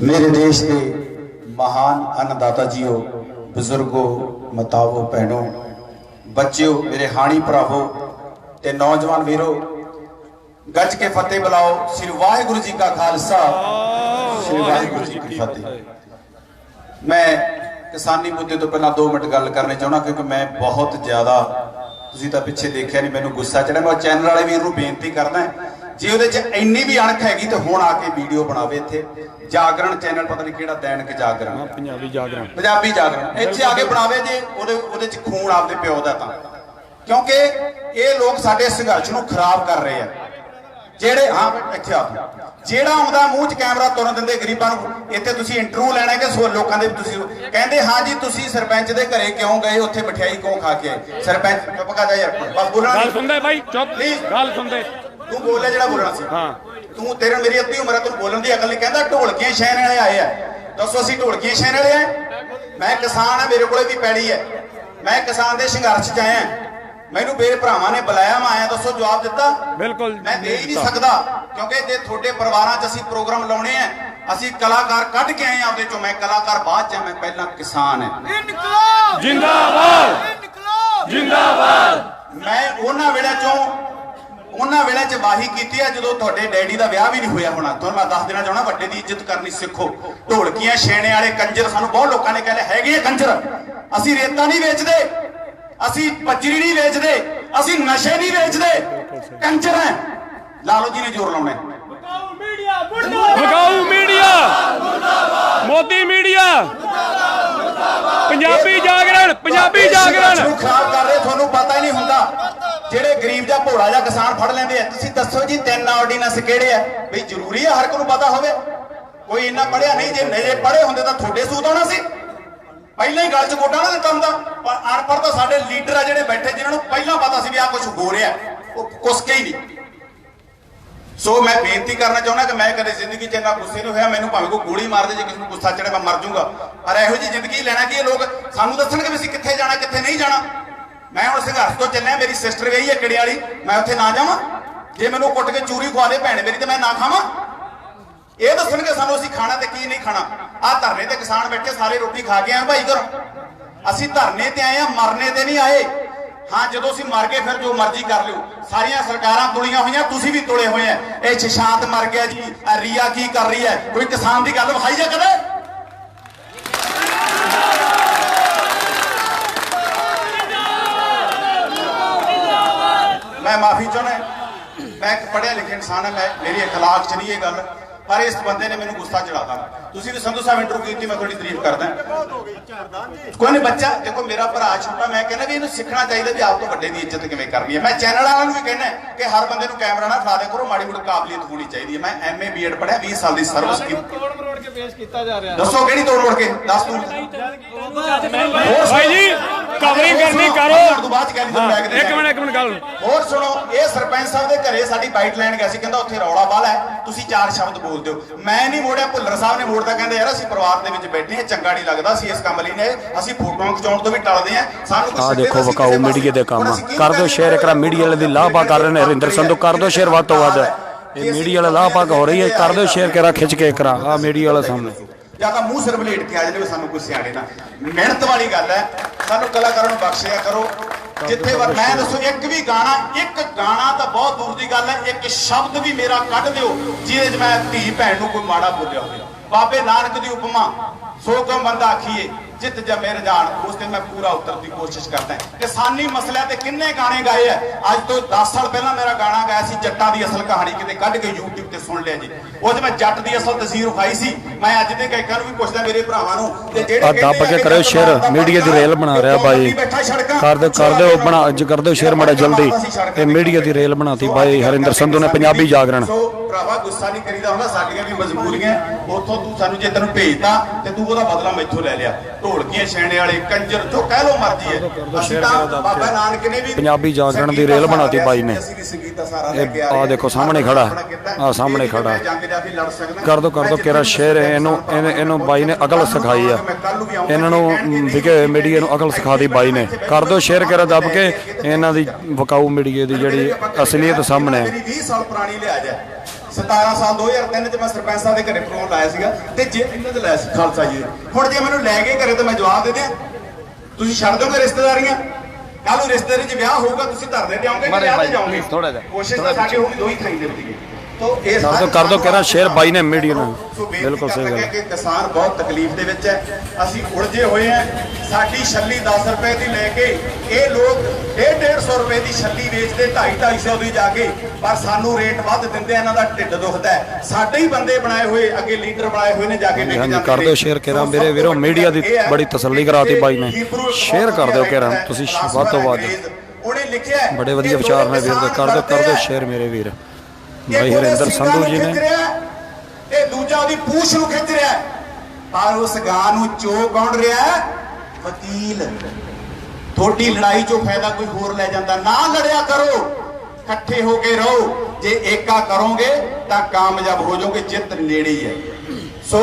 ਮੇਰੇ ਦੇਸ਼ ਦੇ ਮਹਾਨ ਅੰਨਦਾਤਾ ਜੀਓ, ਬਜ਼ੁਰਗੋ, ਮਤਾਵੋ, ਭੈਣੋ, ਬੱਚਿਓ, ਮੇਰੇ ਹਾਣੀ ਭਰਾਵੋ ਤੇ ਨੌਜਵਾਨ ਵੀਰੋ, ਗੱਜ ਕੇ ਫਤਿਹ ਬੁਲਾਓ ਸ੍ਰੀ ਵਾਹਿਗੁਰੂ ਜੀ ਕਾ ਖਾਲਸਾ, ਸ੍ਰੀ ਵਾਹਿਗੁਰੂ ਜੀ ਕੀ ਫਤਿਹ। ਮੈਂ ਕਿਸਾਨੀ ਮੁੱਦੇ ਤੋਂ ਪਹਿਲਾਂ 2 ਮਿੰਟ ਗੱਲ ਕਰਨੀ ਚਾਹੁੰਦਾ ਕਿਉਂਕਿ ਮੈਂ ਬਹੁਤ ਜ਼ਿਆਦਾ, ਤੁਸੀਂ ਤਾਂ ਪਿੱਛੇ ਦੇਖਿਆ ਨਹੀਂ, ਮੈਨੂੰ ਗੁੱਸਾ ਚੜਿਆ, ਮੈਂ ਚੈਨਲ ਵਾਲੇ ਵੀਰ ਨੂੰ ਬੇਨਤੀ ਕਰਦਾ ਜੇ ਉਹਦੇ 'ਚ ਇੰਨੀ ਵੀ ਅਣਖ ਹੈਗੀ ਤੇ ਹੁਣ ਆ ਕੇ ਵੀਡੀਓ ਬਣਾਵੇ ਇੱਥੇ। ਜਾਗਰਣ ਚੈਨਲ ਪਤਾ ਨਹੀਂ ਕਿਹੜਾ ਦੈਨਿਕ ਜਾਗਰਣ। ਪੰਜਾਬੀ ਜਾਗਰਣ। ਪੰਜਾਬੀ ਜਾਗਰਣ। ਇੱਥੇ ਆ ਕੇ ਬਣਾਵੇ ਜੇ ਉਹਦੇ ਉਹਦੇ 'ਚ ਖੂਨ ਆਪਦੇ ਪਿਓ ਦਾ ਤਾਂ। ਕਿਉਂਕਿ ਇਹ ਲੋਕ ਸਾਡੇ ਸੰਘਰਸ਼ ਨੂੰ ਖਰਾਬ ਕਰ ਰਹੇ ਆ। ਜਿਹੜੇ ਹਾਂ ਇੱਥੇ ਆ। ਜਿਹੜਾ ਆਉਂਦਾ ਮੂੰਹ 'ਚ ਕੈਮਰਾ ਤੁਰਨ ਦਿੰਦੇ ਗਰੀਬਾਂ ਨੂੰ ਇੱਥੇ ਤੁਸੀਂ ਇੰਟਰਵਿਊ ਲੈਣਾ ਕਿ ਸੋ ਲੋਕਾਂ ਦੇ ਤੁਸੀਂ ਕਹਿੰਦੇ ਹਾਂ ਜੀ ਤੁਸੀਂ ਸਰਪੰਚ ਦੇ ਘਰੇ ਕਿਉਂ ਗਏ? ਉੱਥੇ ਮਠਿਆਈ ਕਿਉਂ ਖਾ ਕੇ ਆਏ? ਸਰਪੰਚ ਚੁੱਪ ਕਰ ਜਾ ਯਾਰ। ਬਸ ਬੋਲਣਾ ਗੱਲ। ਸੁਣਦੇ ਬਾਈ ਚੁੱਪ। ਗੱਲ ਸੁਣਦੇ। ਤੂੰ ਬੋਲਿਆ ਜਿਹੜਾ ਬੋਲਣਾ ਸੀ। ਹਾਂ। ਤੂੰ ਤੇਰੇ ਮੇਰੀ ਅੱਧੀ ਉਮਰ ਹੈ ਤੂੰ ਬੋਲਣ ਦੀ ਅਕਲ ਨਹੀਂ ਕਹਿੰਦਾ ਢੋਲਕੀਆਂ ਸ਼ਹਿਰ ਵਾਲੇ ਆਏ ਆ। ਦੱਸੋ ਅਸੀਂ ਢੋਲਕੀਆਂ ਸ਼ਹਿਰ ਵਾਲੇ ਆ? ਮੈਂ ਕਿਸਾਨ ਆ ਮੇਰੇ ਕੋਲੇ ਵੀ ਪੈੜੀ ਹੈ ਮੈਂ ਕਿਸਾਨ ਦੇ ਸੰਘਰਸ਼ 'ਚ ਆਇਆ। ਮੈਨੂੰ ਮੇਰੇ ਭਰਾਵਾਂ ਨੇ ਬੁਲਾਇਆ ਮੈਂ ਆਇਆ ਦੱਸੋ ਜਵਾਬ ਦਿੱਤਾ? ਬਿਲਕੁਲ ਮੈਂ ਦੇ ਹੀ ਨਹੀਂ ਸਕਦਾ ਕਿਉਂਕਿ ਜੇ ਤੁਹਾਡੇ ਪਰਿਵਾਰਾਂ 'ਚ ਅਸੀਂ ਪ੍ਰੋਗਰਾਮ ਲਾਉਣੇ ਆ ਅਸੀਂ ਕਲਾਕਾਰ ਕੱਢ ਕੇ ਆਏ ਆ ਆਪਦੇ ਚੋਂ ਮੈਂ ਕਲਾਕਾਰ ਬਾਅਦ 'ਚ ਆ, ਮੈਂ ਪਹਿਲਾਂ ਕਿਸਾਨ ਹਾਂ ਇਨਕਲਾਬ! ਜਿੰਦਾਬਾਦ! ਇਨਕਲਾਬ! ਜਿੰਦਾਬਾਦ! ਮੈਂ ਉਹਨਾਂ ਵੇਲੇ ਚੋਂ ਉਹਨਾਂ ਵੇਲੇ ਚ ਵਾਹੀ ਕੀਤੀ ਹੈ ਜਦੋਂ ਤੁਹਾਡੇ ਡੈਡੀ ਦਾ ਵਿਆਹ ਵੀ ਨਹੀਂ ਹੋਇਆ ਹੋਣਾ। ਤੁਹਾਨੂੰ ਮੈਂ ਦੱਸ ਦੇਣਾ ਚਾਹਣਾ ਵੱਡੇ ਦੀ ਇੱਜ਼ਤ ਕਰਨੀ ਸਿੱਖੋ। ਢੋਲਕੀਆਂ ਛੇਣੇ ਵਾਲੇ ਕੰਜਰ ਸਾਨੂੰ ਬਹੁਤ ਲੋਕਾਂ ਨੇ ਕਹਿੰਦੇ ਹੈਗੇ ਆ ਕੰਜਰ। ਅਸੀਂ ਰੇਤਾ ਨਹੀਂ ਵੇਚਦੇ। ਅਸੀਂ ਪੱਜਰੀ ਨਹੀਂ ਵੇਚਦੇ। ਅਸੀਂ ਨਸ਼ੇ ਨਹੀਂ ਵੇਚਦੇ। ਕੰਜਰ ਹੈ। ਲਾਲੋ ਜੀ ਨੇ ਜ਼ੋਰ ਲਾਉਣਾ ਹੈ। ਮੀਡੀਆ ਮੁਰਦਾਬਾਦ। ਵਿਕਾਊ ਮੀਡੀਆ। ਮੋਦੀ ਮੀਡੀਆ। ਪੰਜਾਬੀ ਜਾਗਰਣ ਪੰਜਾਬੀ ਜਾਗਰਣ। ਖਰਾਬ ਕਰ ਰਹੇ? ਤੁਹਾਨੂੰ ਪਤਾ ਹੀ ਨਹੀਂ ਹੁੰਦਾ। ਜਿਹੜੇ ਗਰੀਬ ਜਾਂ ਭੋਲਾ ਜਾਂ ਕਿਸਾਨ ਫੜ ਲੈਂਦੇ ਆ, ਤੁਸੀਂ ਦੱਸੋ ਜੀ ਤਿੰਨ ਆਰਡੀਨੈਂਸ ਕਿਹੜੇ ਆ? ਵੀ ਜ਼ਰੂਰੀ ਆ ਹਰ ਇੱਕ ਨੂੰ ਪਤਾ ਹੋਵੇ। ਕੋਈ ਇੰਨਾ ਪੜਿਆ ਨਹੀਂ, ਜੇ ਨਹੀਂ ਪੜੇ ਹੁੰਦੇ ਤਾਂ ਤੁਹਾਡੇ ਸੂਤ ਆਉਣਾ ਸੀ। ਪਹਿਲਾਂ ਹੀ ਗੱਲ ਚ ਗੋਡਾ ਨਾ ਦਿੱਤਾ ਹੁੰਦਾ। ਪਰ ਅਨਪੜ੍ਹ ਤਾਂ ਸਾਡੇ ਲੀਡਰ ਆ ਜਿਹੜੇ ਬੈਠੇ, ਜਿਨ੍ਹਾਂ ਨੂੰ ਪਹਿਲਾਂ ਪਤਾ ਸੀ ਵੀ ਆ ਕੁਝ ਹੋ ਰਿਹਾ। ਉਹ ਕੁਸਕੇ ਹੀ ਨਹੀਂ। ਸੋ ਮੈਂ ਬੇਨਤੀ ਕਰਨਾ ਚਾਹੁੰਦਾ ਕਿ ਮੈਂ ਕਦੇ ਜ਼ਿੰਦਗੀ 'ਚ ਇੰਨਾ ਗੁੱਸੇ ਨਹੀਂ ਹੋਇਆ। ਮੈਨੂੰ ਭਾਵੇਂ ਕੋਈ ਗੋਲੀ ਮਾਰ ਦੇ, ਜੇ ਕਿਸੇ ਨੂੰ ਗੁੱਸਾ ਚੜਿਆ ਮੈਂ ਮਰ ਜਾਊਂਗਾ ਪਰ ਇਹੋ ਜੀ ਜ਼ਿੰਦਗੀ ਲੈਣਾ ਕੀ ਇਹ ਲੋਕ? ਸਾਨੂੰ ਦੱਸਣਗੇ ਵੀ ਅਸੀਂ ਕਿੱਥੇ ਜਾਣਾ, ਕਿੱਥੇ ਨਹੀਂ ਜਾਣਾ। ਮੈਂ ਹੁਣ ਸੰਘਰਸ਼ ਤੋਂ ਚੱਲਿਆ, ਮੇਰੀ ਸਿਸਟਰ ਗਈ ਹੈ ਕਿੜੇ ਵਾਲੀ। ਮੈਂ ਉੱਥੇ ਨਾ ਜਾਵਾਂ। ਜੇ ਮੈਨੂੰ ਕੁੱਟ ਕੇ ਚੂਰੀ ਖਵਾ ਦੇ ਭੈਣ ਮੇਰੀ ਤੇ ਮੈਂ ਨਾ ਖਾਵਾਂ। ਇਹ ਦੱਸਣਗੇ ਸਾਨੂੰ ਅਸੀਂ ਖਾਣਾ ਤੇ ਕੀ ਨਹੀਂ ਖਾਣਾ। ਆਹ ਧਰਨੇ ਤੇ ਕਿਸਾਨ ਬੈਠੇ, ਸਾਰੇ ਰੋਟੀ ਖਾ ਕੇ ਆਏ ਭਾਈ ਘਰੋਂ। ਅਸੀਂ ਧਰਨੇ ਤੇ ਆਏ ਆ, ਮਰਨੇ ਤੇ ਨਹੀਂ ਆਏ। ਹਾਂ, ਜਦੋਂ ਅਸੀਂ ਮਰ ਗਏ, ਫਿਰ ਜੋ ਮਰਜ਼ੀ ਕਰ ਲਿਓ। ਸਾਰੀਆਂ ਸਰਕਾਰਾਂ ਤੁਲੀਆਂ ਹੋਈਆਂ, ਤੁਸੀਂ ਵੀ ਤੁਲੇ ਹੋਏ ਆ। ਇਹ ਸ਼ਸ਼ਾਂਤ ਮਰ ਗਿਆ ਜੀ। ਆਹ ਰੀਆ ਕੀ ਕਰ ਰਹੀ ਹੈ? ਕੋਈ ਕਿਸਾਨ ਦੀ ਗੱਲ ਵਿਖਾਈ ਜਾ ਕਦੇ? ਮੈਂ ਮਾਫੀ ਚਾਹੁੰਦਾ ਮੈਂ ਇੱਕ ਪੜ੍ਹਿਆ ਲਿਖਿਆ ਇਨਸਾਨ ਹਾਂ ਮੈਂ ਮੇਰੀ اخلاق 'ਚ ਨਹੀਂ ਇਹ ਗੱਲ ਪਰ ਇਸ ਬੰਦੇ ਨੇ ਮੈਨੂੰ ਗੁੱਸਾ ਚੜਾਤਾ ਤੁਸੀਂ ਵੀ ਸੰਧੂ ਸਾਹਿਬ ਇੰਟਰਵਿਊ ਕੀਤੀ ਮੈਂ ਤੁਹਾਡੀ ਤਾਰੀਫ ਕਰਦਾ ਕੋਈ ਨਹੀਂ ਬੱਚਾ ਦੇਖੋ ਮੇਰਾ ਭਰਾ ਛੋਟਾ ਮੈਂ ਕਹਿੰਦਾ ਵੀ ਇਹਨੂੰ ਸਿੱਖਣਾ ਚਾਹੀਦਾ ਵੀ ਆਪ ਤੋਂ ਵੱਡੇ ਦੀ ਇੱਜ਼ਤ ਕਿਵੇਂ ਕਰਨੀ ਹੈ ਮੈਂ ਚੈਨਲ ਵਾਲਿਆਂ ਨੂੰ ਵੀ ਕਹਿੰਦਾ ਕਿ ਹਰ ਬੰਦੇ ਨੂੰ ਕੈਮਰਾ ਨਾ ਫੜਾ ਦੇ ਕਰੋ ਮਾੜੀ ਮੋਟੀ ਕਾਬਲੀਅਤ ਹੋਣੀ ਚਾਹੀਦੀ ਹੈ ਮੈਂ ਐਮਏ ਬੀਐਡ ਪੜ੍ਹਿਆ 20 ਸਾਲ ਦੀ ਸਰਵਿਸ ਕੀਤੀ ਤੋੜ ਮਰੋੜ ਕੇ ਪੇਸ਼ ਕੀਤਾ ਜਾ ਰਿਹਾ ਦੱਸੋ ਕਿਹੜੀ ਤੋੜ ਮੋੜ ਕੇ ਦੱਸ ਤੂੰ ਭਾਈ ਜੀ ਕਵਰਿੰਗ ਕਰਨੀ ਕਰੋ। ਤੋਂ ਬਾਅਦ ਚ ਕਹਿੰਦੀ ਬੈਗ ਦੇ ਇੱਕ ਮਿੰਟ ਇੱਕ ਮਿੰਟ ਗੱਲ। ਹੋਰ ਸੁਣੋ ਇਹ ਸਰਪੰਚ ਸਾਹਿਬ ਦੇ ਘਰੇ ਸਾਡੀ ਬਾਈਟ ਲੈਣ ਗਿਆ ਸੀ ਕਹਿੰਦਾ ਉੱਥੇ ਰੌਲਾ ਬਾਲਾ ਹੈ ਤੁਸੀਂ ਚਾਰ ਸ਼ਬਦ ਬੋਲ ਦਿਓ। ਮੈਂ ਨਹੀਂ ਮੋੜਿਆ ਭੁੱਲਰ ਸਾਹਿਬ ਨੇ ਮੋੜਦਾ ਕਹਿੰਦੇ ਯਾਰ ਅਸੀਂ ਪਰਿਵਾਰ ਦੇ ਵਿੱਚ ਬੈਠੇ ਹਾਂ ਚੰਗਾ ਨਹੀਂ ਲੱਗਦਾ ਅਸੀਂ ਇਸ ਕੰਮ ਲਈ ਨੇ। ਅਸੀਂ ਫੋਟੋਆਂ ਖਿਚਾਉਣ ਤੋਂ ਵੀ ਟਲਦੇ ਹਾਂ ਸਾਨੂੰ ਆ ਦੇਖੋ ਕਿਸੇ ਮੀਡੀਆ ਦੇ ਕੰਮ। ਕਰ ਦਿਓ ਸ਼ੇਅਰ? ਇਕਰਾ ਮੀਡੀਆ ਵਾਲੇ ਦੀ ਲਾਭਾ ਕਰ ਰਹੇ ਨੇ ਹਰਿੰਦਰ ਸੰਧੂ ਕਰ ਦਿਓ ਸ਼ੇਅਰ ਵੱਧ ਤੋਂ ਵੱਧ। ਇਹ ਮੀਡੀਆ ਵਾਲਾ ਲਾਭਾ ਹੋ ਰਹੀ ਹੈ ਕਰ ਦਿਓ ਸ਼ੇਅਰ ਕਰਾ ਖਿੱਚ ਕੇ ਕਰਾ ਆ ਮੀਡੀਆ ਵਾਲਾ ਸਾਹਮਣੇ। ਜਾਂ ਤਾਂ ਮੂੰਹ ਸਿਰ ਬਲੇਟ ਕੇ ਆ ਜਾਂਦੇ ਵੀ ਸਾਨੂੰ ਕੋਈ ਸਿਆਣੇ ਨਾ। ਮਿਹਨਤ ਵਾਲੀ ਗੱਲ ਹੈ। ਸਾਨੂੰ ਕਲਾਕਾਰਾਂ ਨੂੰ ਬਖਸ਼ਿਆ ਕਰੋ। ਜਿੱਥੇ ਵਰ ਮੈਂ ਦੱਸੋ ਇੱਕ ਵੀ ਗਾਣਾ ਇੱਕ ਗਾਣਾ ਤਾਂ ਬਹੁਤ ਦੂਰ ਦੀ ਗੱਲ ਹੈ। ਇੱਕ ਸ਼ਬਦ ਵੀ ਮੇਰਾ ਕੱਢ ਦਿਓ ਜਿਹਦੇ 'ਚ ਮੈਂ ਧੀ ਭੈਣ ਨੂੰ ਕੋਈ ਮਾੜਾ ਬੋਲਿਆ ਹੋਵੇ। ਬਾਬੇ ਨਾਨਕ ਦੀ ਉਪਮਾ ਸੋ ਕੋ ਬੰਦਾ ਆਖੀਏ। ਜਿੱਤ ਜਮੇ ਰਜਾਨ ਉਸ ਤੇ ਮੈਂ ਪੂਰਾ ਉਤਰਨ ਦੀ ਕੋਸ਼ਿਸ਼ ਕਰਦਾ। ਕਿਸਾਨੀ ਮਸਲਿਆਂ ਤੇ ਕਿੰਨੇ ਗਾਣੇ ਗਾਏ ਆ ਅੱਜ ਤੋਂ 10 ਸਾਲ ਪਹਿਲਾਂ ਮੇਰਾ ਗਾਣਾ ਗਾਇਆ ਸੀ ਜੱਟਾਂ ਦੀ ਅਸਲ ਕਹਾਣੀ ਕਿਤੇ ਕੱਢ ਕੇ YouTube ਤੇ ਸੁਣ ਲਿਆ ਜੀ। ਉਹ 'ਚ ਮੈਂ ਜੱਟ ਦੀ ਅਸਲ ਤਸਵੀਰ ਵਿਖਾਈ ਸੀ। ਮੈਂ ਅੱਜ ਦੇ ਗਾਇਕਾਂ ਨੂੰ ਵੀ ਪੁੱਛਦਾ ਮੇਰੇ ਭਰਾਵਾਂ ਨੂੰ ਤੇ ਜਿਹੜੇ ਦੱਬ ਕੇ ਕਰਿਓ ਸ਼ੇਅਰ ਮੀਡੀਆ ਦੀ ਰੇਲ ਬਣਾ ਰਿਹਾ ਬਾਈ। ਕਰ ਦਿਓ ਕਰ ਦਿਓ ਬਣਾ ਅੱਜ ਕਰ ਦਿਓ ਸ਼ੇਅਰ ਮੜਾ ਜਲਦੀ। ਇਹ ਮੀਡੀਆ ਦੀ ਰੇਲ ਬਣਾਤੀ ਬਾਈ ਹਰਿੰਦਰ ਸੰਧੂ ਨੇ ਪੰਜਾਬੀ ਜਾਗਰਣ। ਭਰਾਵਾ ਗੁੱਸਾ ਨਹੀਂ ਕਰੀਦਾ ਹੁੰਦਾ ਸਾਡੀਆਂ ਵੀ ਮਜਬੂਰੀਆਂ। ਉੱਥੋਂ ਤੂੰ ਸਾਨੂੰ ਜੇ ਤੈਨੂੰ ਭੇਜਤਾ ਤੇ ਤੂੰ ਉਹਦਾ ਬਦਲਾ ਮੈਥੋਂ ਲੈ ਲਿਆ। ਢੋਲਕੀਆਂ ਛੇਣੇ ਵਾਲੇ ਕੰਜਰ ਜੋ ਕਹਿ ਲੋ ਮਰਜ਼ੀ ਹੈ। ਅਸੀਂ ਤਾਂ ਬਾਬਾ ਨਾਨਕ ਨੇ ਵੀ ਪੰਜਾਬੀ ਜਾਗਰਣ ਦੀ ਰੇਲ ਬਣਾਤੀ ਬਾਈ ਨੇ। ਦਾ ਸਾਰਾ ਇਹ ਆ ਦੇਖੋ ਸਾਹਮਣੇ ਖੜਾ ਆ ਸਾਹਮਣੇ ਖੜਾ ਕਰ ਦਿਓ ਕਰ ਦਿਓ ਕਿਹੜਾ ਸ਼ੇਅਰ ਹੈ ਇਹਨੂੰ ਇਹਨੇ- ਬਾਈ ਨੇ ਅਕਲ ਸਿਖਾਈ ਆ। ਇਹਨਾਂ ਨੂੰ ਵਿਕੇ ਮੀਡੀਆ ਨੂੰ ਅਕਲ ਸਿਖਾਦੀ ਬਾਈ ਨੇ। ਕਰ ਦਿਓ ਸ਼ੇਅਰ ਕਰਾ ਦੱਬ ਕੇ ਇਹਨਾਂ ਦੀ ਵਕਾਊ ਮੀਡੀਆ ਦੀ ਜਿਹੜੀ ਅਸਲੀਅਤ ਸਾਹਮਣੇ ਹੈ। ਮੇਰੀ 20 ਸਾਲ ਪੁਰਾਣੀ ਲਿਆ ਜਾ 17 ਸਾਲ 2003 ਚ ਮੈਂ ਸਰਪੰਚ ਸਾਹਿਬ ਦੇ ਘਰੇ ਪ੍ਰੋਗਰਾਮ ਲਾਇਆ ਸੀਗਾ ਤੇ ਜੇ ਇਹਨਾਂ ਦੇ ਲਾਇਆ ਸੀ ਖਾਲਸਾ ਜੀ। ਹੁਣ ਜੇ ਮੈਨੂੰ ਲੈ ਕੇ ਘਰੇ ਤਾਂ ਮੈਂ ਜਵਾਬ ਦੇ ਦਿਆਂ। ਤੁਸੀਂ ਛੱਡ ਦੋਗੇ ਰਿਸ਼ਤੇਦਾਰੀਆਂ। ਕੱਲ ਨੂੰ ਰਿਸ਼ਤੇਦਾਰੀ 'ਚ ਵਿਆਹ ਹੋਊਗਾ ਤੁਸੀਂ ਧਰਨੇ ਤੇ ਆਉਂਗੇ ਕਿ ਵਿਆਹ ਤੇ ਜਾਓਗੇ। ਕੋਸ਼ਿਸ਼ ਤਾਂ ਸਾਡੀ ਹੋਊਗੀ ਦੋ ਹੀ ਥਾਈ ਦੇ ਵਿੱਚ। ਤੋ ਇਹ ਕਰ ਦੋ ਕਰ ਦੋ ਕਹਿਣਾ ਸ਼ੇਰ ਬਾਈ ਨੇ ਮੀਡੀਆ ਨੂੰ। ਬਿਲਕੁਲ ਸਹੀ ਗੱਲ ਕਿ ਕਿਸਾਨ ਬਹੁਤ ਤਕਲੀਫ ਦੇ ਵਿੱਚ ਹੈ। ਅਸੀਂ ਉਲਝੇ ਹੋਏ ਹਾਂ। ਸਾਡੀ ਛੱਲੀ 10 ਰੁਪਏ ਦੀ ਲੈ ਕੇ ਇਹ ਲੋਕ 150 ਰੁਪਏ ਦੀ ਛੱਲੀ ਵੇਚਦੇ 2.5 250 ਦੀ ਜਾ ਕੇ। ਪਰ ਸਾਨੂੰ ਰੇਟ ਵੱਧ ਦਿੰਦੇ ਆ, ਇਹਨਾਂ ਦਾ ਢਿੱਡ ਦੁਖਦਾ ਹੈ। ਸਾਡੇ ਹੀ ਬੰਦੇ ਬਣਾਏ ਹੋਏ ਅੱਗੇ ਲੀਡਰ ਬਣਾਏ ਹੋਏ ਨੇ ਜਾ ਕੇ ਜਾਂਦੇ ਕਰ ਦਿਓ ਨੇ। share ਕੇਰਾਂ ਸੋ ਮੇਰੇ ਵੀਰੋ, media ਦੀ ਬੜੀ ਤਸੱਲੀ ਕਰਾਤੀ ਬਾਈ ਨੇ। ਬਹੁਤ ਕਰ ਦਿਓ ਹੈ, ਤੁਸੀਂ ਵੱਧ ਤੋਂ ਵੱਧ। ਉਹਨੇ ਲਿਖਿਆ ਬੜੇ ਵਧੀਆ ਵਿਚਾਰ ਨੇ ਵੀਰ ਦੇ। ਕਰ ਦਿਓ ਕਰ ਦਿਓ ਸ਼ੇਰ ਮੇਰੇ ਵੀਰ। ਭਾਈ ਹਰਿੰਦਰ ਸੰਧੂ ਜੀ ਨੇ। ਇਹ ਦੂਜਾ ਉਹਦੀ ਪੂਛ ਨੂੰ ਖਿੱਚ ਰਿਹਾ ਹੈ। ਪਰ ਉਸ ਗਾਂ ਨੂੰ ਚੋ ਕੌਣ ਰਿਹਾ ਹੈ? ਵਕੀਲ ਤੁਹਾਡੀ ਲੜਾਈ 'ਚੋਂ ਫਾਇਦਾ ਕੋਈ ਹੋਰ ਲੈ ਜਾਂਦਾ। ਨਾ ਲੜਿਆ ਕਰੋ ਇਕੱਠੇ ਹੋ ਕੇ ਰਹੋ। ਜੇ ਏਕਾ ਕਰੋਗੇ ਤਾਂ ਕਾਮਯਾਬ ਹੋ ਜਾਓਗੇ ਜਿੱਤ ਨੇੜੇ ਹੀ ਹੈ। ਸੋ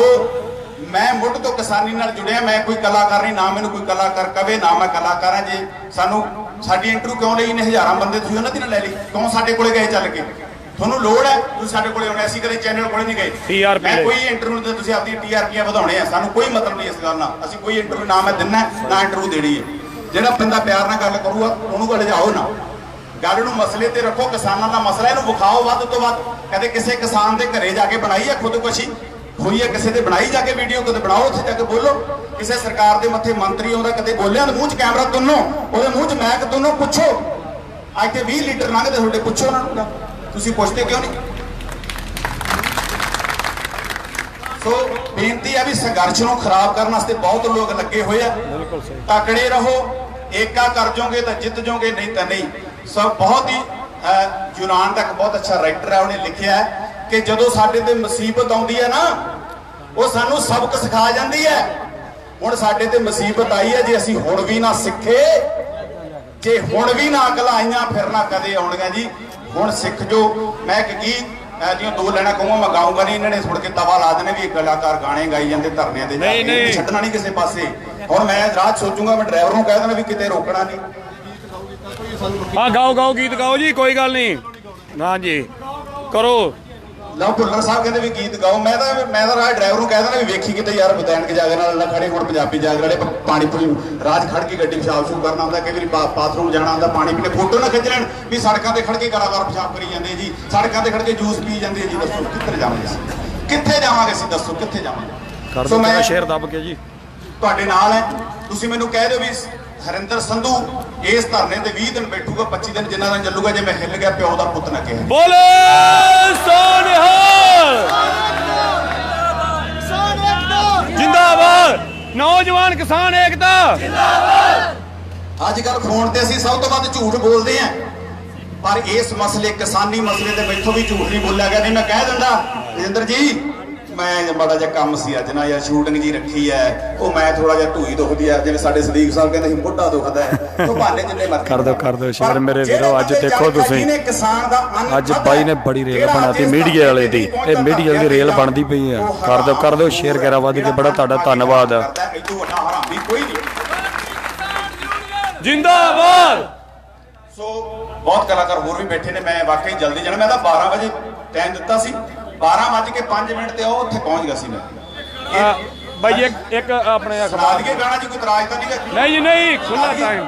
ਮੈਂ ਮੁੱਢ ਤੋਂ ਕਿਸਾਨੀ ਨਾਲ ਜੁੜਿਆ ਮੈਂ ਕੋਈ ਕਲਾਕਾਰ ਨਹੀਂ ਨਾ ਮੈਨੂੰ ਕੋਈ ਕਲਾਕਾਰ ਕਵੇ ਨਾ ਮੈਂ ਕਲਾਕਾਰ ਹਾਂ। ਜੇ ਸਾਨੂੰ ਸਾਡੀ ਇੰਟਰਵਿਊ ਕਿਉਂ ਲਈ? ਨੇ ਹਜ਼ਾਰਾਂ ਬੰਦੇ ਤੁਸੀਂ ਉਹਨਾਂ ਦੀ ਨਾ ਲੈ ਲਈ। ਕਿਉਂ ਸਾਡੇ ਕੋਲੇ ਗਏ ਚੱਲ ਕੇ? ਤੁਹਾਨੂੰ ਲੋੜ ਹੈ ਤੁਸੀਂ ਸਾਡੇ ਕੋਲੇ ਆਉਣਾ ਅਸੀਂ ਕਦੇ ਚੈਨਲ ਕੋਲੇ ਨਹੀਂ ਗਏ। TRP ਮੈਂ। ਕੋਈ ਇੰਟਰਵਿਊ ਤੇ ਤੁਸੀਂ ਆਪਣੀ ਟੀਆਰਪੀਆਂ ਵਧਾਉਣੇ ਆ ਸਾਨੂੰ ਕੋਈ ਮਤਲਬ ਨਹੀਂ ਇਸ ਗੱਲ ਨਾਲ। ਅਸੀਂ ਕੋਈ ਇੰਟਰਵਿਊ ਨਾ ਮੈਂ ਦਿੰਨਾ ਨਾ ਇੰਟਰਵਿਊ ਦੇਣੀ ਹੈ। ਜਿਹੜਾ ਬੰਦਾ ਪਿਆਰ ਨਾਲ ਗੱਲ ਕਰੂਗਾ ਉਹਨੂੰ ਗੱਲ ਜਾਓ ਨਾ। ਗੱਲ ਨੂੰ ਮਸਲੇ ਤੇ ਰੱਖੋ ਕਿਸਾਨਾਂ ਦਾ ਮਸਲਾ ਇਹਨੂੰ ਵਿਖਾਓ ਵੱਧ ਤੋਂ ਵੱਧ। ਕਦੇ ਕਿਸੇ ਕਿਸਾਨ ਦੇ ਘਰੇ ਜਾ ਕੇ ਬਣਾਈ ਹੈ ਖੁਦਕੁਸ਼ੀ? ਹੋਈ ਹੈ ਕਿਸੇ ਦੇ ਬਣਾਈ ਜਾ ਕੇ ਵੀਡੀਓ ਕਦੇ ਬਣਾਓ ਉੱਥੇ ਜਾ ਕੇ ਬੋਲੋ। ਕਿਸੇ ਸਰਕਾਰ ਦੇ ਮੱਥੇ ਮੰਤਰੀ ਆਉਂਦਾ ਕਦੇ ਬੋਲਿਆ ਉਹਦੇ ਮੂੰਹ 'ਚ ਕੈਮਰਾ ਤੁੰਨੋ ਉਹਦੇ ਮੂੰਹ 'ਚ ਮੈਕ ਤੁੰਨੋ ਪੁੱਛੋ। ਅੱਜ ਤੇ 20 ਲੀਟਰ ਲੰਘਦੇ ਤੁਹਾਡੇ ਪੁੱਛੋ ਉਹਨਾਂ ਨੂੰ। ਤੁਸੀਂ ਪੁੱਛਦੇ ਕਿਉਂ ਨਹੀਂ? ਸੋ ਬੇਨਤੀ ਹੈ ਵੀ ਸੰਘਰਸ਼ ਨੂੰ ਖਰਾਬ ਕਰਨ ਵਾਸਤੇ ਬਹੁਤ ਲੋਕ ਲੱਗੇ ਹੋਏ ਆ। ਬਿਲਕੁਲ ਸਹੀ। ਤਕੜੇ ਰਹੋ ਏਕਾ ਕਰ ਜਾਓਗੇ ਤਾਂ ਜਿੱਤ ਜਾਓਗੇ ਨਹੀਂ ਤਾਂ ਨਹੀਂ। ਸੋ ਬਹੁਤ ਹੀ ਯੂਨਾਨ ਇੱਕ ਬਹੁਤ ਅੱਛਾ ਰਾਈਟਰ ਹੈ ਉਹਨੇ ਲਿਖਿਆ ਹੈ ਕਿ ਜਦੋਂ ਸਾਡੇ ਤੇ ਮੁਸੀਬਤ ਆਉਂਦੀ ਹੈ ਨਾ ਉਹ ਸਾਨੂੰ ਸਬਕ ਸਿਖਾ ਜਾਂਦੀ ਹੈ। ਹੁਣ ਸਾਡੇ ਤੇ ਮੁਸੀਬਤ ਆਈ ਹੈ ਜੇ ਅਸੀਂ ਹੁਣ ਵੀ ਨਾ ਸਿੱਖੇ ਜੇ ਹੁਣ ਵੀ ਨਾ ਅਕਲ ਆਈਆਂ ਫਿਰ ਨਾ ਕਦੇ ਆਉਣਗੀਆਂ ਜੀ। ਹੁਣ ਸਿੱਖ ਜੋ ਮੈਂ ਇੱਕ ਗੀਤ ਜਿਹੀਆਂ ਦੋ ਲੈਣਾ ਕਹੂੰਗਾ ਮੈਂ ਗਾਉਂਗਾ ਨਹੀਂ ਇਹਨਾਂ ਨੇ ਸੁਣ ਕੇ ਤਵਾ ਲਾ ਦੇਣੇ ਵੀ ਕਲਾਕਾਰ ਗਾਣੇ ਗਾਈ ਜਾਂਦੇ ਧਰਨਿਆਂ ਤੇ ਜਾ ਨਹੀਂ, ਕੇ। ਨਹੀਂ। ਛੱਡਣਾ ਨਹੀਂ ਕਿਸੇ ਪਾਸੇ ਹੁਣ ਮੈਂ ਰਾਤ ਸੋਚੂਗਾ ਮੈਂ ਡਰਾਈਵਰ ਨੂੰ ਕਹਿ ਦੇਣਾ ਵੀ ਕਿਤੇ ਰੋਕਣਾ ਨਹੀਂ ਆ ਗਾਓ ਗਾਓ ਗੀਤ ਗਾਓ ਜੀ ਕੋਈ ਗੱਲ ਨਹੀਂ ਹਾਂ ਜੀ ਕਰੋ ਲਓ ਭੁੱਲਰ ਸਾਹਿਬ ਕਹਿੰਦੇ ਵੀ ਗੀਤ ਗਾਓ। ਮੈਂ ਤਾਂ ਮੈਂ ਤਾਂ ਰਾਜ ਡਰਾਈਵਰ ਨੂੰ ਕਹਿ ਦੇਣਾ ਵੀ ਵੇਖੀ ਕਿਤੇ ਯਾਰ ਬਤੈਨ ਕੇ ਜਾਗਰ ਨਾਲ ਨਾ ਖੜੇ ਹੁਣ ਪੰਜਾਬੀ ਜਾਗਰ ਵਾਲੇ ਪਾਣੀ ਪੂਰੀ ਰਾਜ ਖੜ ਕੇ ਗੱਡੀ ਪਿਸ਼ਾਬ ਸ਼ੂ ਕਰਨਾ ਹੁੰਦਾ ਕਈ ਵਾਰੀ ਬਾ- ਬਾਥਰੂਮ ਜਾਣਾ ਹੁੰਦਾ ਪਾਣੀ ਪੀਣੇ। ਫੋਟੋ ਨਾ ਖਿੱਚ ਲੈਣ ਵੀ ਸੜਕਾਂ ਤੇ ਖੜ ਕੇ ਕਲਾਕਾਰ ਪਿਸ਼ਾਬ ਕਰੀ ਜਾਂਦੇ ਜੀ। ਸੜਕਾਂ ਤੇ ਖੜ ਕੇ ਜੂਸ ਪੀ ਜਾਂਦੇ ਜੀ। ਦੱਸੋ ਕਿੱਧਰ ਜਾਵਾਂਗੇ ਅਸੀਂ? ਕਿੱਥੇ ਜਾਵਾਂਗੇ ਅਸੀਂ? ਦੱਸੋ ਕਿੱਥੇ ਜਾਵਾਂਗੇ? ਕਰ ਸੋ ਦੋ ਸ਼ੇਰ ਦੱਬ ਕੇ ਜੀ। ਤੁਹਾਡੇ ਨਾਲ ਹੈ। ਤੁਸੀਂ ਮੈਨੂੰ ਕਹਿ ਦਿਓ ਵੀ ਹਰਿੰਦਰ ਸੰਧੂ ਇਸ ਧਰਨੇ ਤੇ 20 ਦਿਨ ਬੈਠੂਗਾ 25 ਦਿਨ ਜਿੰਨਾ ਦਿਨ ਚੱਲੂਗਾ ਜੇ ਮੈਂ ਹਿੱਲ ਗਿਆ ਪਿਓ ਦਾ ਪੁੱਤ ਨਾ ਕਹੇ। ਬੋਲੇ ਏਕਤਾ ਜਿੰਦਾਬਾਦ! ਨੌਜਵਾਨ ਕਿਸਾਨ ਏਕਤਾ! ਅੱਜ ਕੱਲ ਫੋਨ ਤੇ ਅਸੀਂ ਸਭ ਤੋਂ ਵੱਧ ਝੂਠ ਬੋਲਦੇ ਆਂ ਪਰ ਇਸ ਮਸਲੇ ਕਿਸਾਨੀ ਮਸਲੇ ਤੇ ਮੈਥੋਂ ਵੀ ਝੂਠ ਨਹੀਂ ਬੋਲਿਆ ਗਿਆ। ਨਹੀਂ ਮੈਂ ਕਹਿ ਦਿੰਦਾ ਰਜਿੰਦਰ ਜੀ ਮੈਂ ਬੜਾ ਜਿਹਾ ਕੰਮ ਸੀ ਅੱਜ ਨਾ ਯਾਰ ਸ਼ੂਟਿੰਗ ਜੀ ਰੱਖੀ ਐ ਉਹ ਮੈਂ ਥੋੜਾ ਜਿਹਾ ਢੂਈ ਦੁਖਦੀ ਆ ਜਿਵੇਂ ਸਾਡੇ ਸਦੀਕ ਸਾਹਿਬ ਕਹਿੰਦੇ ਸੀ ਮੋਢਾ ਦੁਖਦਾ ਹੈ ਉਹ ਬਹਾਨੇ ਜਿੰਨੇ ਮਰਜ਼ੀ ਕਰ ਦਿਓ, ਕਰ। ਦਿਓ ਸ਼ੇਰ ਮੇਰੇ ਵੀਰੋ, ਅੱਜ ਦੇਖੋ ਤੁਸੀਂ। ਜਿਹਨੇ ਕਿਸਾਨ ਦਾ ਅੰਨ ਅੱਜ ਬਾਈ ਨੇ ਬੜੀ ਰੇਲ ਬਣਾਤੀ ਮੀਡੀਆ ਵਾਲੇ ਦੀ। ਤੇ ਇਹ ਮੀਡੀਆ ਦੀ ਰੇਲ ਬਣਦੀ ਪਈ ਆ ਕਰ ਦਿਓ ਕਰ ਦਿਓ ਸ਼ੇਰ ਕਰਾ ਵੱਧ ਕੇ ਬੜਾ ਤੁਹਾਡਾ ਧੰਨਵਾਦ। ਜਿੰਦਾਬਾਦ! ਸੋ ਬਹੁਤ ਕਲਾਕਾਰ ਹੋਰ ਵੀ ਬੈਠੇ ਨੇ ਮੈਂ ਵਾਕਈ ਜਲਦੀ ਜਾਣਾ ਮੈਂ ਤਾਂ 12 ਵਜੇ ਟਾਈਮ ਦਿੱਤਾ ਸੀ। 12 ਵੱਜ ਕੇ 5 ਮਿੰਟ ਤੇ ਉਹ ਉੱਥੇ ਪਹੁੰਚ ਗਿਆ ਸੀ ਮੈਂ। ਬਾਈ ਇੱਕ ਇੱਕ ਆਪਣੇ ਅਖਬਾਰ ਦਈਏ ਗਾਣਾ ਜੀ ਕੋਈ ਇਤਰਾਜ਼ ਤਾਂ ਨਹੀਂ? ਨਹੀਂ ਜੀ ਨਹੀਂ ਖੁੱਲਾ ਟਾਈਮ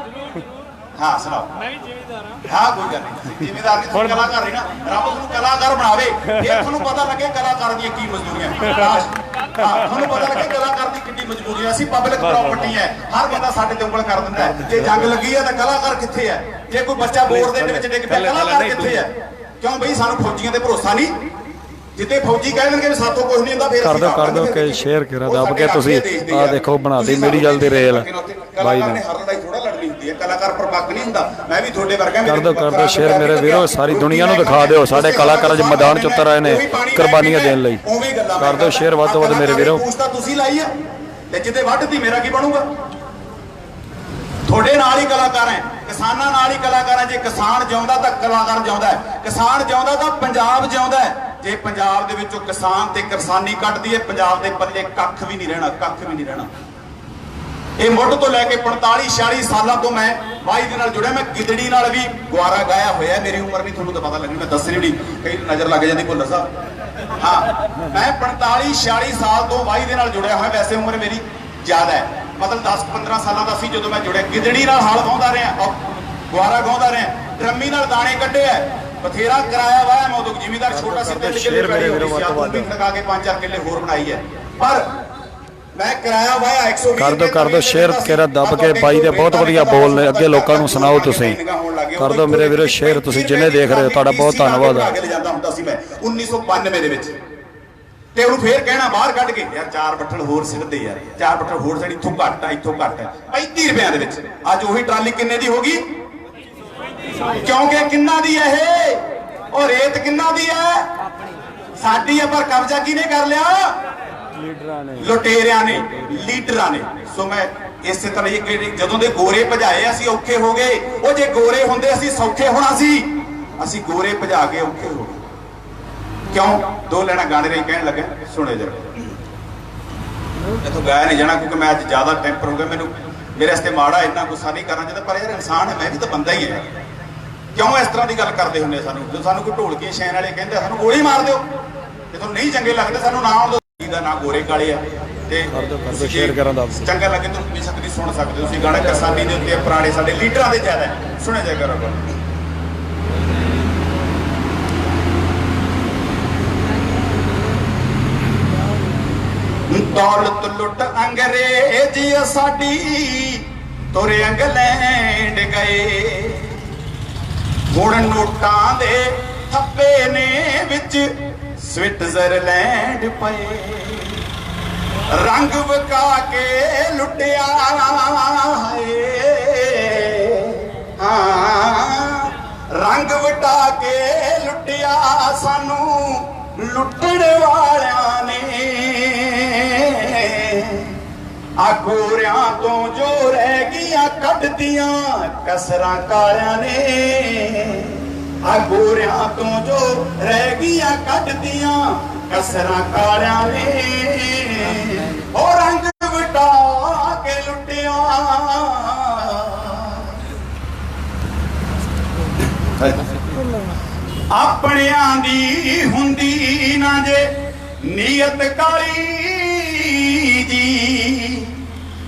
ਹਾਂ ਸੁਣਾਓ। ਮੈਂ ਵੀ ਜ਼ਿਮੀਦਾਰ ਹਾਂ। ਹਾਂ ਕੋਈ ਗੱਲ ਨਹੀਂ। ਜ਼ਿਮੀਦਾਰ ਨਹੀਂ ਤੁਸੀਂ ਕਲਾਕਾਰ ਨਾ। ਰੱਬ ਤੁਹਾਨੂੰ ਕਲਾਕਾਰ ਬਣਾਵੇ। ਇਹ ਤੁਹਾਨੂੰ ਪਤਾ ਲੱਗੇ ਕਲਾਕਾਰ ਦੀਆਂ ਕੀ ਮਜ਼ਦੂਰੀਆਂ ਤੁਹਾਨੂੰ ਪਤਾ ਲੱਗੇ ਕਲਾਕਾਰ ਦੀ ਕਿੰਨੀ ਮਜਬੂਰੀ ਹੈ ਅਸੀਂ ਪਬਲਿਕ ਪ੍ਰਾਪਰਟੀ ਹੈ। ਹਰ ਬੰਦਾ ਸਾਡੇ ਤੇ ਉਂਗਲ ਕਰ ਦਿੰਦਾ ਹੈ। ਜੇ ਜੰਗ ਲੱਗੀ ਹੈ ਤਾਂ ਕਲਾਕਾਰ ਕਿੱਥੇ ਹੈ? ਜੇ ਕੋਈ ਬੱਚਾ ਬੋਰ ਦੇ ਵਿੱਚ ਡਿੱਗ ਪਿਆ ਕਲਾਕਾਰ ਕਿੱਥੇ ਹੈ? ਕਿਉਂ ਬਈ? ਸਾਨੂੰ ਫੌਜੀਆਂ ਤੇ ਭਰੋਸਾ ਨਹੀਂ। ਜਿੱਤੇ ਫੌਜੀ ਕਹਿ ਦੇਣਗੇ ਵੀ ਸਾਥੋਂ ਕੁਝ ਨਹੀਂ ਹੁੰਦਾ ਫਿਰ ਕਰ ਦਿਓ, ਕਰ ਦਿਓ ਕਰ ਕਿ। ਸ਼ੇਅਰ ਕਰਾ ਦੱਬ ਕੇ ਤੁਸੀਂ ਯਾਰ। ਦੇਖੋ ਬਣਾਤੀ ਸਾਨੂੰ ਮੀਡੀਆ ਦੀ ਰੇਲ ਬਾਈ ਨੇ ਹਰ ਲੜਾਈ ਥੋੜਾ ਲੜਨੀ ਹੁੰਦੀ ਹੈ ਕਲਾਕਾਰ ਪਰਪੱਕ ਨਹੀਂ ਹੁੰਦਾ ਮੈਂ ਵੀ ਤੁਹਾਡੇ ਵਰਗਾ ਕਰ ਦਿਓ, ਕਰ ਦਿਓ ਸ਼ੇਅਰ ਮੇਰੇ ਵੀਰੋ, ਸਾਰੀ ਦੁਨੀਆ ਨੂੰ ਦਿਖਾ ਦਿਓ, ਸਾਡੇ ਕਲਾਕਾਰ ਅੱਜ ਮੈਦਾਨ 'ਚ ਉਤਰ ਆਏ ਨੇ ਕੁਰਬਾਨੀਆਂ ਦੇਣ ਲਈ। ਕਰ ਦਿਓ ਸ਼ੇਅਰ ਵੱਧ ਤੋਂ ਵੱਧ ਮੇਰੇ ਵੀਰੋ। ਤਾਂ ਤੁਸੀਂ ਲਾਈ ਹੈ ਤੇ ਜਿੱਦੇ ਵੱਢਦੀ ਮੇਰਾ ਕੀ ਬਣੂਗਾ ਤੁਹਾਡੇ ਨਾਲ ਹੀ ਕਲਾਕਾਰ ਹੈ ਕਿਸਾਨਾਂ ਨਾਲ ਹੀ ਕਲਾਕਾਰ ਹੈ ਜੇ ਕਿਸਾਨ ਜਿਉਂਦਾ ਤਾਂ ਕਲਾਕਾਰ ਜਿਉਂਦਾ ਹੈ ਕਿਸਾਨ ਜਿਉਂਦਾ ਤਾਂ ਪੰਜਾਬ ਜਿਉਂਦਾ ਹੈ ਜੇ ਪੰਜਾਬ ਦੇ ਵਿੱਚੋਂ ਕਿਸਾਨ ਤੇ ਕਿਸਾਨੀ ਕੱਢਦੀ ਹੈ, ਪੰਜਾਬ ਦੇ ਪੱਲੇ ਕੱਖ ਵੀ ਨਹੀਂ ਰਹਿਣਾ, ਕੱਖ ਵੀ ਨਹੀਂ ਰਹਿਣਾ। ਇਹ ਮੁੱਢ ਤੋਂ ਲੈ ਕੇ 45 46 ਸਾਲਾਂ ਤੋਂ ਮੈਂ ਵਾਈ ਦੇ ਨਾਲ ਜੁੜਿਆ, ਮੈਂ ਗਿੱਦੜੀ ਨਾਲ ਵੀ ਗੁਆਰਾ ਗਾਇਆ ਹੋਇਆ ਮੇਰੀ ਉਮਰ ਨਹੀਂ ਤੁਹਾਨੂੰ ਤਾਂ ਪਤਾ ਲੱਗਣੀ, ਮੈਂ ਦੱਸਣੀ ਨਹੀਂ ਕਈ ਨਜ਼ਰ ਲੱਗ ਜਾਂਦੀ ਭੁੱਲਰ ਸਾਹਿਬ ਹਾਂ, ਮੈਂ 45 46 ਸਾਲ ਤੋਂ ਬਾਈ ਦੇ ਨਾਲ ਜੁੜਿਆ ਹੋਇਆ, ਵੈਸੇ ਉਮਰ ਮੇਰੀ ਜ਼ਿਆਦਾ ਹੈ। ਮਤਲਬ 10 15 ਸਾਲਾਂ ਦਾ ਸੀ ਜਦੋਂ ਮੈਂ ਜੁੜਿਆ। ਗਿੱਦੜੀ ਨਾਲ ਹਾਲ ਵਾਉਂਦਾ ਰਿਹਾ, ਔਰ ਗੁਆਰਾ ਗਾਉਂਦਾ ਰਿਹਾ, ਡਰਮੀ ਨਾਲ ਦਾਣੇ ਕੱਢੇ ਐ ਬਥੇਰਾ ਕਰਾਇਆ ਵਾ ਮੈਂ ਉਦੋਂ ਜ਼ਿਮੀਦਾਰ ਛੋਟਾ ਸੀ ਤਿੰਨ ਕਿੱਲੇ ਵੀਰੋ ਹੋਈ ਸੀ ਆਪ ਵੀ ਲਗਾ ਕੇ 5-4 ਕਿੱਲੇ ਹੋਰ ਬਣਾਈ ਹੈ। ਪਰ ਮੈਂ ਕਿਰਾਇਆ ਵਾਇਆ 120 ਕਰ ਦਿਓ, ਕਰ ਦਿਓ, ਸ਼ੇਅਰ ਕੇਰਾ ਦੱਬ ਕੇ ਬਾਈ ਦੇ ਬਹੁਤ ਵਧੀਆ ਬੋਲ ਨੇ, ਅੱਗੇ ਲੋਕਾਂ ਨੂੰ ਸੁਣਾਓ ਤੁਸੀਂ। ਕਰ ਦਿਓ ਮੇਰੇ ਵੀਰੋ ਸ਼ੇਅਰ, ਤੁਸੀਂ ਜਿੰਨੇ ਦੇਖ ਰਹੇ ਹੋ, ਤੁਹਾਡਾ ਬਹੁਤ ਧੰਨਵਾਦ ਹੈ। ਅੱਗੇ ਲੈ ਜਾਂਦਾ ਹੁੰਦਾ ਸੀ ਮੈਂ 1992 ਦੇ ਵਿੱਚ। ਤੇ ਉਹਨੂੰ ਫੇਰ ਕਹਿਣਾ ਬਾਹਰ ਕੱਢ ਕੇ ਯਾਰ ਚਾਰ ਬੱਠਲ ਹੋਰ ਸਿੱਧਦੇ ਯਾਰ ਚਾਰ ਬੱਠਲ ਹੋਰ ਸਾਡੀ ਇੱਥੋਂ ਘੱਟ ਆ ਇੱਥੋਂ ਘੱਟ ਹੈ 35 ਰੁਪਿਆਂ ਦੇ ਵਿੱਚ। ਅੱਜ ਉਹੀ ਟਰਾਲੀ ਕਿੰਨੇ ਦੀ ਹੋ ਗਈ? ਕਿਉਂਕਿ ਕਿੰਨਾ ਦੀ ਹੈ ਇਹ? ਉਹ ਰੇਤ ਕਿੰਨਾ ਦੀ ਹੈ? ਸਾਡੀ ਹੈ ਪਰ ਕਬਜ਼ਾ ਕਿਹਨੇ ਕਰ ਲਿਆ? ਲੀਡਰਾਂ ਨੇ। ਲੁਟੇਰਿਆਂ ਨੇ ਲੀਡਰਾਂ ਨੇ। ਸੋ ਮੈਂ ਇਸੇ ਤਰ੍ਹਾਂ ਇਹ ਜਦੋਂ ਦੇ ਗੋਰੇ ਭਜਾਏ ਅਸੀਂ ਔਖੇ ਹੋ ਗਏ ਉਹ ਜੇ ਗੋਰੇ ਹੁੰਦੇ ਅਸੀਂ ਸੌਖੇ ਹੋਣਾ ਸੀ। ਅਸੀਂ ਗੋਰੇ ਭਜਾ ਕੇ ਔਖੇ ਹੋ ਗਏ। ਕਿਉਂ? ਦੋ ਲੈਣਾ ਗਾਣੇ ਦੇ ਕਹਿਣ ਲੱਗਾ। ਸੁਣੋ ਜਰਾ। ਇਥੋਂ ਗਾਇਆ ਨਹੀਂ ਜਾਣਾ ਕਿਉਂਕਿ ਮੈਂ ਅੱਜ ਜ਼ਿਆਦਾ ਟੈਂਪਰ ਹੋ ਗਿਆ। ਮੈਨੂੰ ਮੇਰੇ ਵਾਸਤੇ ਮਾੜਾ ਇੰਨਾ ਗੁੱਸਾ ਨਹੀਂ ਕਰਨਾ ਚਾਹੀਦਾ ਪਰ ਯਾਰ ਇਨਸਾਨ ਹੈ ਮੈਂ ਵੀ ਤਾਂ ਬੰਦਾ ਹੀ ਹਾਂ। ਕਿਉਂ ਇਸ ਤਰ੍ਹਾਂ ਦੀ ਗੱਲ ਕਰਦੇ ਹੁੰਦੇ ਸਾਨੂੰ ਜਦੋਂ ਸਾਨੂੰ ਕੋਈ ਢੋਲਕੀ ਸ਼ੈਨ ਵਾਲੇ ਕਹਿੰਦੇ ਸਾਨੂੰ ਗੋਲੀ ਮਾਰ ਦਿਓ ਜੇ ਤੁਹਾਨੂੰ ਨਹੀਂ ਚੰਗੇ ਲੱਗਦੇ ਸਾਨੂੰ ਨਾ ਆਉਣ ਦਿਓ ਦਾ ਨਾਂ ਗੋਰੇ ਕਾਲੇ ਆ ਤੇ share ਕਰਨ ਦਾ। ਚੰਗਾ ਲੱਗੇ ਤਾਂ ਵੀ ਸਕਦੀ ਸੁਣ ਸਕਦੇ। ਤੁਸੀਂ ਗਾਣਾ ਕਿਸਾਨੀ ਦੇ ਉੱਤੇ ਪੁਰਾਣੇ ਸਾਡੇ ਲੀਡਰਾਂ ਦੇ ਜ਼ਿਆਦਾ। ਸੁਣਿਆ ਜਾਇਆ ਕਰੋ ਦੌਲਤ ਲੁੱਟ ਅੰਗਰੇਜ਼ ਸਾਡੀ ਤੁਰ ਇੰਗਲੈਂਡ ਗਏ ਹੁਣ ਨੋਟਾਂ ਦੇ ਥੱਪੇ ਨੇ ਵਿੱਚ ਸਵਿਟਜ਼ਰਲੈਂਡ ਪਏ। ਰੰਗ ਵਕਾ ਕੇ ਲੁੱਟਿਆ ਹੈ ਹਾਂ, ਰੰਗ ਵਟਾ ਕੇ ਲੁੱਟਿਆ ਸਾਨੂੰ ਲੁੱਟਣ ਵਾਲਿਆਂ ਨੇ। ਆ ਗੋਰਿਆਂ ਤੋਂ ਜੋ ਰਹਿ ਗਈਆਂ, ਕੱਢਦੀਆਂ ਕਸਰਾਂ ਕਾਲਿਆਂ ਨੇ। ਆ ਗੋਰਿਆਂ ਤੋਂ ਜੋ ਰਹਿ ਗਈਆਂ, ਕੱਢਦੀਆਂ ਕਸਰਾਂ ਕਾਲਿਆਂ ਨੇ। ਉਹ ਰੰਗ ਵਟਾ ਕੇ ਲੁੱਟਿਆ। ਆਪਣਿਆਂ ਦੀ ਹੁੰਦੀ ਨਾ ਜੇ ਨੀਅਤ ਕਾਲੀ ਜੀ।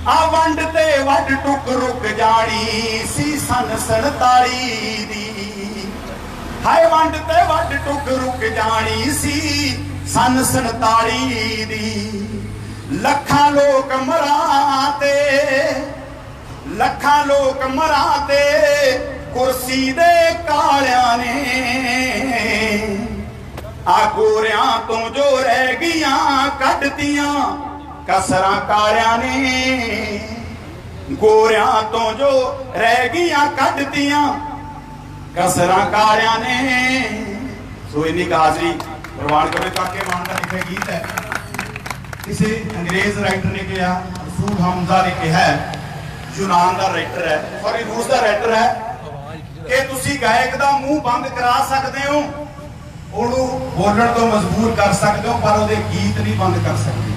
ਆ ਵੰਡ ਤੇ ਵੱਡ ਟੁਕ ਰੁਕ ਜਾਣੀ ਸੀ ਸਨ 47 ਦੀ। ਹਾਏ ਵੰਡ ਤੇ ਵੱਡ ਟੁਕ ਰੁਕ ਜਾਣੀ ਸੀ ਸਨ 47 ਦੀ। ਲੱਖਾਂ ਲੋਕ ਮਰਾਂ ਤੇ, ਲੱਖਾਂ ਲੋਕ ਮਰਾਂ ਤੇ ਕੁਰਸੀ ਦੇ ਕਾਲਿਆਂ ਨੇ। ਆ ਗੋਰਿਆਂ ਤੋਂ ਜੋ ਰਹਿ ਗਈਆਂ ਕੱਢਤੀਆਂ ਕਸਰਾਂ ਕਾਲਿਆਂ ਨੇ, ਗੋਰਿਆਂ ਤੋਂ ਜੋ ਰਹਿ ਗਈਆਂ ਕੱਢਤੀਆਂ। ਕਸਰਾਂ ਕਾਲਿਆਂ ਨੇ, ਸੋ ਇੰਨੀ ਕੁ ਹਾਜ਼ਰੀ ਪ੍ਰਵਾਨ ਕਰੋ ਕਾਕੇ ਮਾਨ ਦਾ ਲਿਖਿਆ ਗੀਤ ਹੈ। ਕਿਸੇ ਅੰਗਰੇਜ਼ ਰਾਈਟਰ ਨੇ ਕਿਹਾ, ਰਸੂਲ ਹਮਜ਼ਾ ਨੇ ਕਿਹਾ ਯੂਨਾਨ ਦਾ ਰਾਈਟਰ ਹੈ ਸੌਰੀ ਰੂਸ ਦਾ ਰਾਈਟਰ ਹੈ, ਕਿ ਤੁਸੀਂ ਗਾਇਕ ਦਾ ਮੂੰਹ ਬੰਦ ਕਰਾ ਸਕਦੇ ਹੋ, ਉਹਨੂੰ ਬੋਲਣ ਤੋਂ ਮਜਬੂਰ ਕਰ ਸਕਦੇ ਹੋ, ਪਰ ਉਹਦੇ ਗੀਤ ਨਹੀਂ ਬੰਦ ਕਰ ਸਕਦੇ।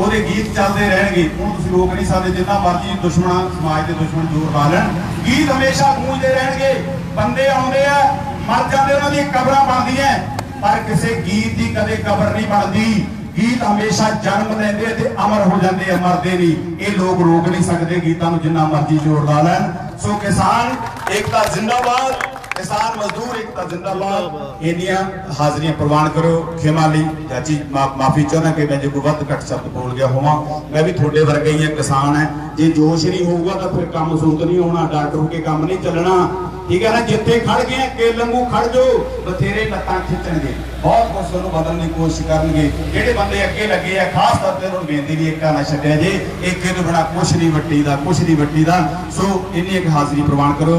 ਉਹਦੇ ਗੀਤ ਚੱਲਦੇ ਰਹਿਣਗੇ। ਉਹਨੂੰ ਤੁਸੀਂ ਰੋਕ ਨਹੀਂ ਸਕਦੇ, ਜਿੰਨਾ ਮਰਜ਼ੀ ਦੁਸ਼ਮਣਾ, ਸਮਾਜ ਦੇ ਦੁਸ਼ਮਣ ਜ਼ੋਰ ਲਾ ਲੈਣ। ਗੀਤ ਹਮੇਸ਼ਾ ਗੂੰਜਦੇ ਰਹਿਣਗੇ। ਬੰਦੇ ਆਉਂਦੇ ਆ, ਮਰ ਜਾਂਦੇ, ਉਹਨਾਂ ਦੀਆਂ ਕਬਰਾਂ ਬਣਦੀਆਂ। ਪਰ ਕਿਸੇ ਗੀਤ ਦੀ ਕਦੇ ਕਬਰ ਨਹੀਂ ਬਣਦੀ। ਗੀਤ ਹਮੇਸ਼ਾ ਜਨਮ ਲੈਂਦੇ ਤੇ ਅਮਰ ਹੋ ਜਾਂਦੇ ਆ, ਮਰਦੇ ਨਹੀਂ। ਇਹ ਲੋਕ ਰੋਕ ਨਹੀਂ ਸਕਦੇ ਗੀਤਾਂ ਨੂੰ ਜਿੰਨਾ ਮਰਜ਼ੀ ਜ਼ੋਰ ਲਾ ਲੈਣ। ਸੋ ਕਿਸਾਨ, ਏਕਤਾ ਜ਼ਿੰਦਾਬਾਦ। ਕਿਸਾਨ ਮਜ਼ਦੂਰ ਏਕਤਾ ਜ਼ਿੰਦਾਬਾਦ। ਇੰਨੀਆਂ ਹਾਜ਼ਰੀਆਂ ਪ੍ਰਵਾਨ ਕਰੋ। ਖਿਮਾ ਲਈ ਚਾਚੀ ਮਾਫੀ ਚਾਹੁੰਦਾ ਕਿ ਮੈਂ ਜੇ ਕੋਈ ਵੱਧ ਘੱਟ ਸ਼ਬਦ ਬੋਲ ਗਿਆ ਹੋਵਾਂ ਮੈਂ ਵੀ ਤੁਹਾਡੇ ਵਰਗਾ ਹੀ ਆ ਕਿਸਾਨ ਹੈ। ਜੇ ਜੋਸ਼ ਨਹੀਂ ਹੋਊਗਾ ਤਾਂ ਫਿਰ ਕੰਮ ਸੁੰਦ ਨਹੀਂ ਹੋਣਾ ਡਾਕਟਰ ਹੋ ਕੇ ਕੰਮ ਨਹੀਂ ਚੱਲਣਾ। ਠੀਕ ਹੈ ਨਾ? ਜਿੱਥੇ ਖੜ ਗਏ ਕੇ ਲੰਗੂ ਖੜ ਜੋ ਬਥੇਰੇ ਲੱਤਾਂ ਖਿੱਚਣਗੇ। ਬਹੁਤ ਕੁਝ ਤੁਹਾਨੂੰ ਬਦਲਣ ਦੀ ਕੋਸ਼ਿਸ਼ ਕਰਨਗੇ। ਜਿਹੜੇ ਬੰਦੇ ਅੱਗੇ ਲੱਗੇ ਆ ਖਾਸ ਤੌਰ ਤੇ ਉਹਨਾਂ ਬੇਨਤੀ ਵੀ ਏਕਾ ਨਾ ਛੱਡਿਆ ਜੇ। ਏਕੇ ਤੋਂ ਬਿਨਾ ਕੁਛ ਨਹੀਂ ਵੱਟੀ ਦਾ ਕੁਛ ਨਹੀਂ ਵੱਟੀ ਦਾ। ਸੋ ਇੰਨੀ ਇੱਕ ਹਾਜ਼ਰੀ ਪ੍ਰਵਾਨ ਕਰੋ।